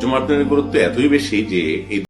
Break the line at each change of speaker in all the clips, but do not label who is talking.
জুমার গুরুত্ব এতই বেশি যে এই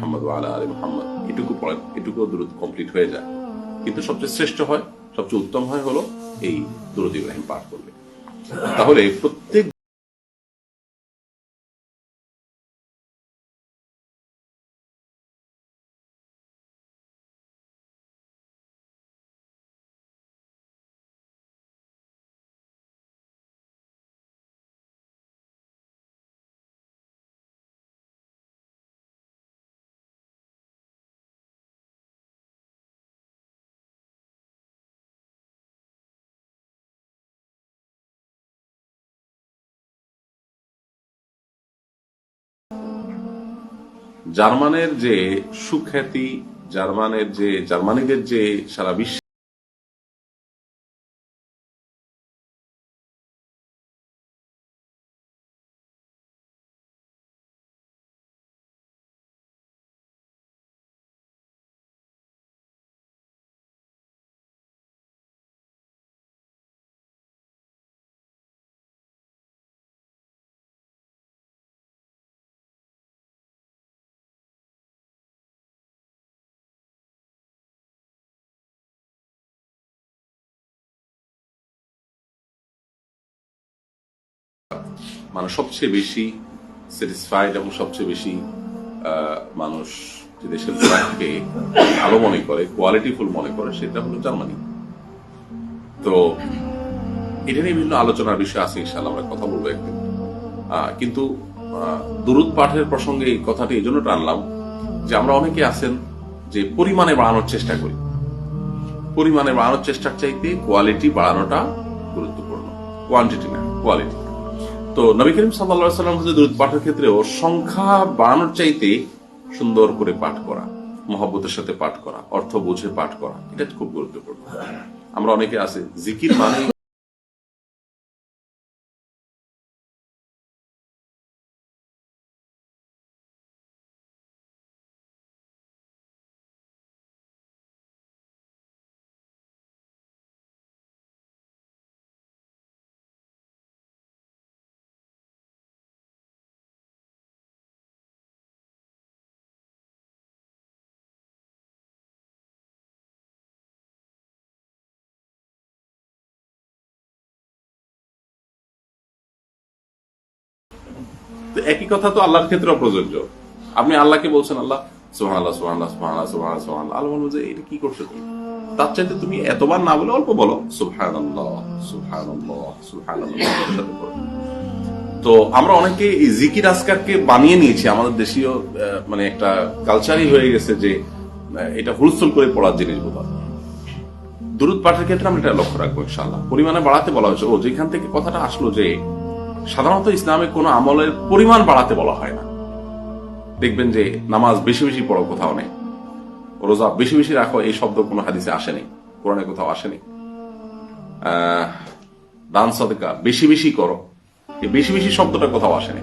মোহাম্মদ আলা আলী মোহাম্মদ। এটুকু পড়েন এটুকু দূরত কমপ্লিট হয়ে যায়। কিন্তু সবচেয়ে শ্রেষ্ঠ হয়, সবচেয়ে উত্তম হয় হলো এই দুরুদ ইব্রাহিম পাঠ করলে তাহলে প্রত্যেক জার্মানের যে সুখ্যাতি জার্মানের যে জার্মানিদের যে সারা বিশ্ব মানুষ সবচেয়ে বেশি স্যাটিসফাইড এবং সবচেয়ে বেশি মানুষ যে দেশের প্রোডাক্টকে ভালো মনে করে কোয়ালিটিফুল মনে করে, সেটা হলো জার্মানি। তো এটা নিয়ে বিভিন্ন আলোচনার বিষয় আছে ইনশাল্লাহ আমরা কথা বলব একদিন। কিন্তু দুরুদ পাঠের প্রসঙ্গে এই কথাটি এই জন্য টানলাম যে আমরা অনেকে আছেন যে পরিমাণে বাড়ানোর চেষ্টা করি। পরিমাণে বাড়ানোর চেষ্টার চাইতে কোয়ালিটি বাড়ানোটা গুরুত্বপূর্ণ। কোয়ান্টিটি না কোয়ালিটি তো নবী করিম সাল্লা সাল্লাম হচ্ছে দূরত পাঠের ক্ষেত্রেও সংখ্যা বাড়ানোর চাইতে সুন্দর করে পাঠ করা, মহব্বতের সাথে পাঠ করা, অর্থ বুঝে পাঠ করা, এটা খুব গুরুত্বপূর্ণ। আমরা অনেকে আছে, জিকির মানে তো একই কথা তো আল্লাহর ক্ষেত্রেও প্রযোজ্য। আপনি আল্লাহকে বলছেন, আল্লাহ সোহান আল্লাহ সোহান আল্লাহ সোহান আল্লাহ সোহান আল্লাহ সোহান আল্লাহ বলব যে, এটা কি করছ তুমি? তার চাইতে তুমি এতবার না বলে অল্প বলো সুবহান আল্লাহ সুবহান আল্লাহ সুবহান তো আমরা অনেকে এই জিকির আসকারকে বানিয়ে নিয়েছি। আমাদের দেশীয় মানে একটা কালচারই হয়ে গেছে যে এটা হুলস্থুল করে পড়ার জিনিস বোধ দূরত পাঠের ক্ষেত্রে আমরা এটা লক্ষ্য রাখব ইনশাল্লাহ পরিমাণে বাড়াতে বলা হয়েছে। ও যেখান থেকে কথাটা আসলো যে সাধারণত ইসলামে কোনো আমলের পরিমাণ বাড়াতে বলা হয় না। দেখবেন যে নামাজ বেশি বেশি পড়ো কোথাও নেই। রোজা বেশি বেশি রাখো, এই শব্দ কোনো হাদিসে আসেনি, কোরআনে কোথাও আসেনি। দান সদকা বেশি বেশি করো, এই বেশি বেশি শব্দটা কোথাও আসেনি।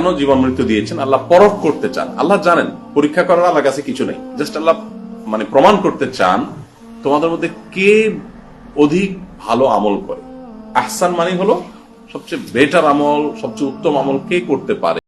কেন জীবন মৃত্যু দিয়েছেন? আল্লাহ পরখ করতে চান। আল্লাহ জানেন, পরীক্ষা করার আল্লাহ কাছে কিছু নেই। জাস্ট আল্লাহ মানে প্রমাণ করতে চান, তোমাদের মধ্যে কে অধিক ভালো আমল করে? আহসান মানে হলো সবচেয়ে বেটার আমল, সবচেয়ে উত্তম আমল কে করতে পারে?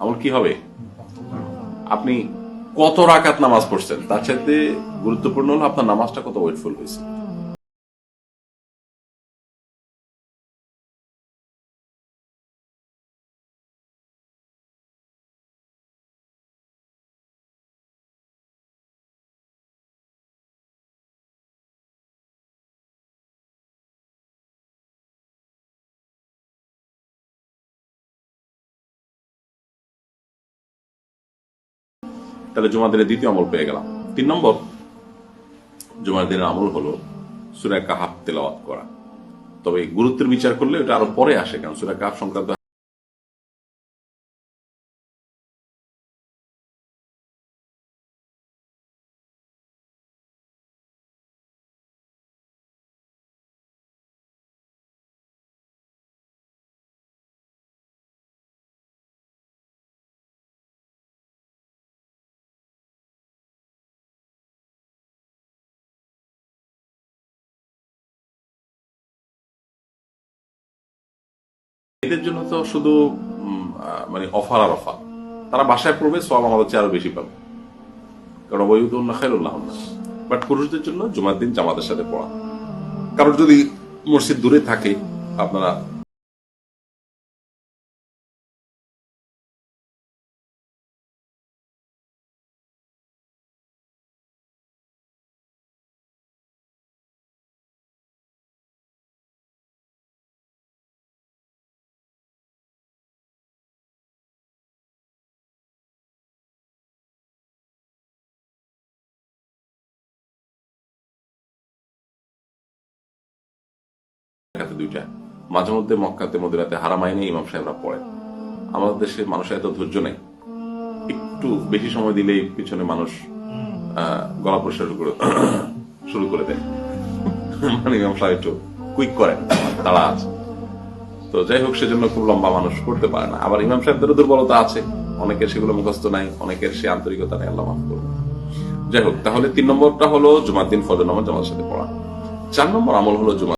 আমল কি হবে? আপনি কত রাকাত নামাজ পড়ছেন? তার সাথে গুরুত্বপূর্ণ হলো আপনার নামাজটা কত ওয়েটফুল হয়েছে? তাহলে জুমার দিনের দ্বিতীয় আমল পেয়ে গেলাম। তিন নম্বর, জুমার দিনের আমল হলো সুরা কাহাব তেলাওয়াত করা। তবে গুরুত্বের বিচার করলে এটা আরও পরে আসে, কারণ সুরা কাহাব সংক্রান্ত এদের জন্য তো শুধু মানে অফার আর অফার। তারা বাসায় পড়বে সব আমাদের চেয়ে আরও বেশি পাবে। কারণ ওয়ুদুল্লাহ খাইরুল্লাহ বাট পুরুষদের জন্য জুমার দিন জামাতের সাথে পড়া। কারণ যদি মসজিদ দূরে থাকে, আপনারা মক্কাতে দুইটা। মাঝে মধ্যে মক্কাতে, মদিনাতে হারামাইনে ইমাম সাহেবরা পড়েন আমাদের দেশে মানুষের এত ধৈর্য নেই। একটু বেশি সময় দিলেই পিছনে মানুষ গলা পরিষ্কার করে শুরু করে দেয়। মানে ইমাম সাহেব একটু কুইক করেন, তারা আছে। তো যাই হোক, সেজন্য খুব লম্বা মানুষ করতে পারে না। আবার ইমাম সাহেবদেরও দুর্বলতা আছে। অনেকের সেগুলো মুখস্থ নাই, অনেকের সে আন্তরিকতা নেই, আল্লাহ মাফ করবে যাই হোক, তাহলে তিন নম্বরটা হলো জুমার দিন, ফজর নামাজ জামাতের সাথে পড়া। চার নম্বর আমল হলো জুমা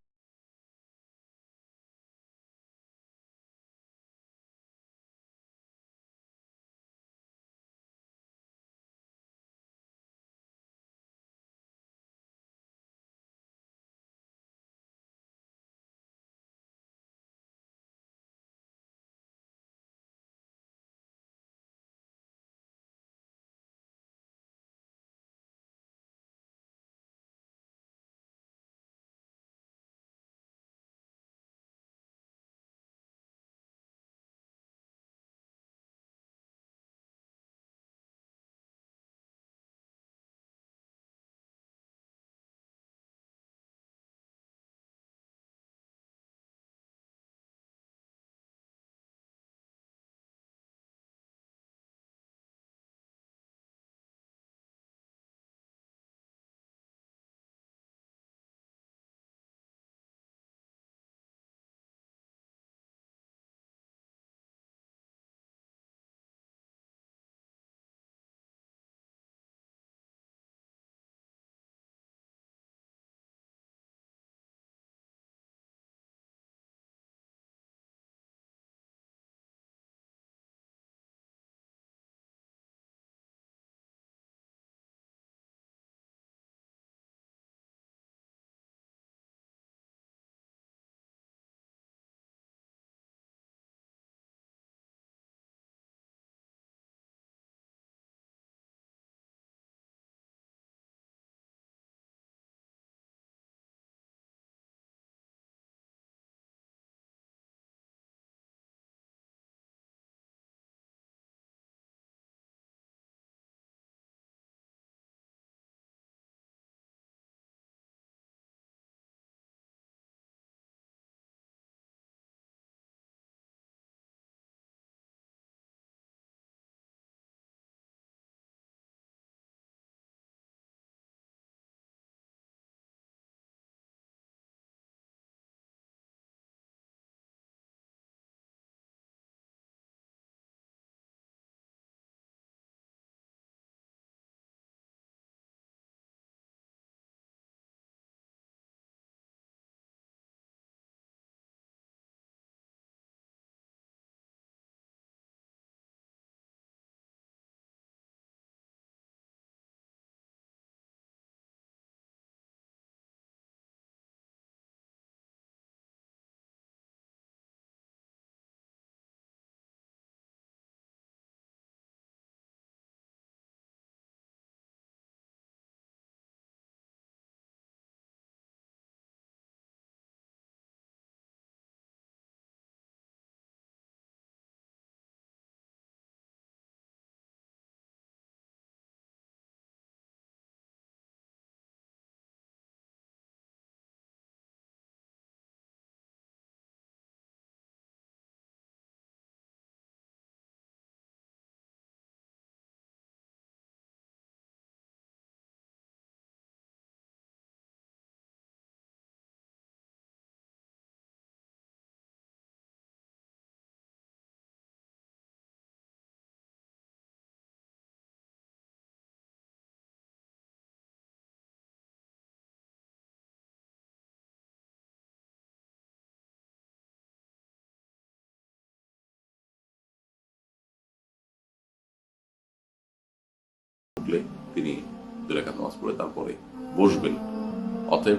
তিনি দুরাকাত নামাজ পড়ে তারপরে বসবেন। অতএব